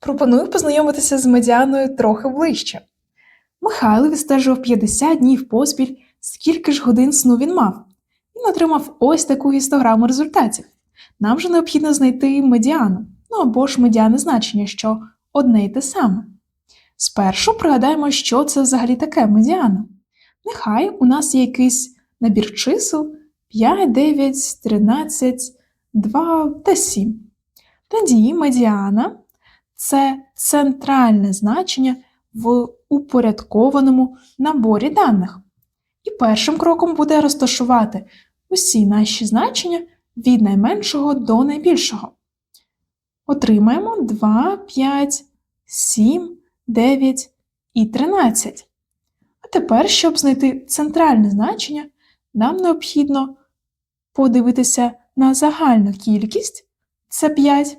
Пропоную познайомитися з медіаною трохи ближче. Михайло відстежував 50 днів поспіль, скільки ж годин сну він мав. Він отримав ось таку гістограму результатів. Нам же необхідно знайти медіану, ну або ж медіане значення, що одне й те саме. Спершу пригадаємо, що це взагалі таке медіана. Нехай у нас є якийсь набір чисел 5, 9, 13, 2 та 7. Тоді медіана це центральне значення в упорядкованому наборі даних. І першим кроком буде розташувати усі наші значення від найменшого до найбільшого. Отримаємо 2, 5, 7, 9 і 13. А тепер, щоб знайти центральне значення, нам необхідно подивитися на загальну кількість це 5.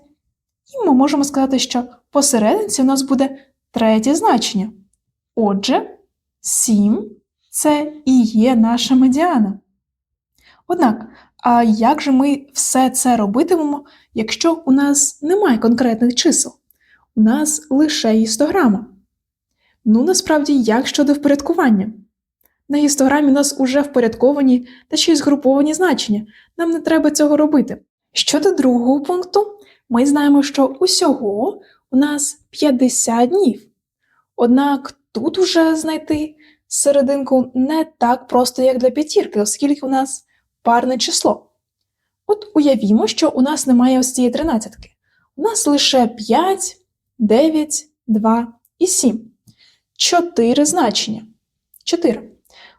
І ми можемо сказати, що посерединці у нас буде третє значення. Отже, 7 це і є наша медіана. Однак, а як же ми все це робитимемо, якщо у нас немає конкретних чисел? У нас лише гістограма. Ну, насправді, як щодо впорядкування? На гістограмі у нас уже впорядковані та ще й згруповані значення. Нам не треба цього робити. Щодо другого пункту, ми знаємо, що усього у нас 50 днів. Однак тут уже знайти серединку не так просто, як для п'ятірки, оскільки у нас парне число. От уявімо, що у нас немає ось цієї тринадцятки. У нас лише 5, 9, 2 і 7. Чотири значення. 4.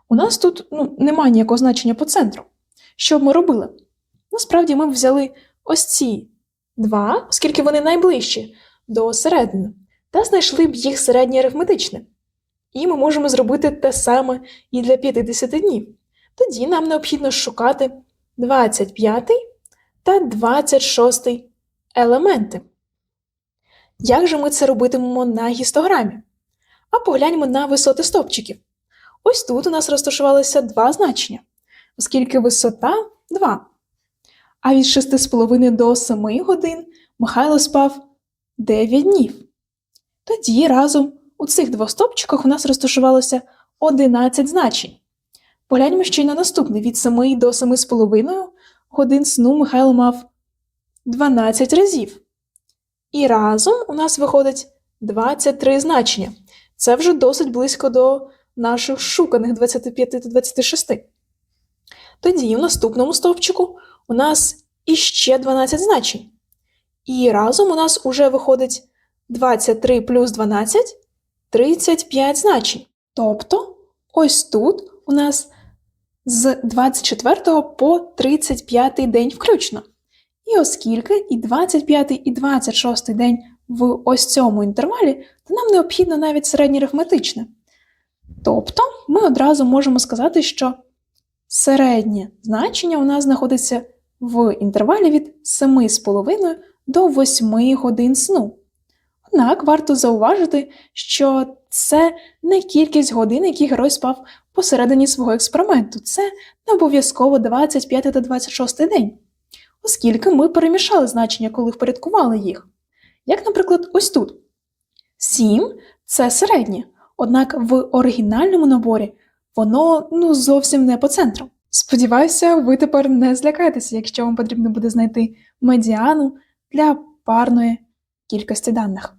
У нас тут ну, немає ніякого значення по центру. Що б ми робили? Насправді ми б взяли ось ці два, оскільки вони найближчі до середини, та знайшли б їх середнє арифметичне. І ми можемо зробити те саме і для 50 днів. Тоді нам необхідно шукати 25 та 26 елементи. Як же ми це робитимемо на гістограмі? А погляньмо на висоти стовпчиків. Ось тут у нас розташувалися два значення, оскільки висота 2. А від 6,5 до 7 годин Михайло спав 9 днів. Тоді разом у цих двох стопчиках у нас розташувалося 11 значень. Погляньмо ще й на наступне від 7 до 7,5 годин сну Михайло мав 12 разів. І разом у нас виходить 23 значення. Це вже досить близько до наших шуканих 25 та 26. Тоді в наступному стовпчику у нас іще 12 значень. І разом у нас уже виходить 23 плюс 12 35 значень. Тобто, ось тут у нас з 24 по 35 день включно. І оскільки і 25 і 26 день в ось цьому інтервалі, то нам необхідно навіть середнє арифметичне. Тобто ми одразу можемо сказати, що середнє значення у нас знаходиться в інтервалі від 7,5 до 8 годин сну. Однак варто зауважити, що це не кількість годин, які герой спав посередині свого експерименту, це не обов'язково 25 та 26 день, оскільки ми перемішали значення, коли впорядкували їх. Як, наприклад, ось тут. 7 це середнє, однак в оригінальному наборі воно ну, зовсім не по центру. Сподіваюся, ви тепер не злякаєтеся, якщо вам потрібно буде знайти медіану для парної кількості даних.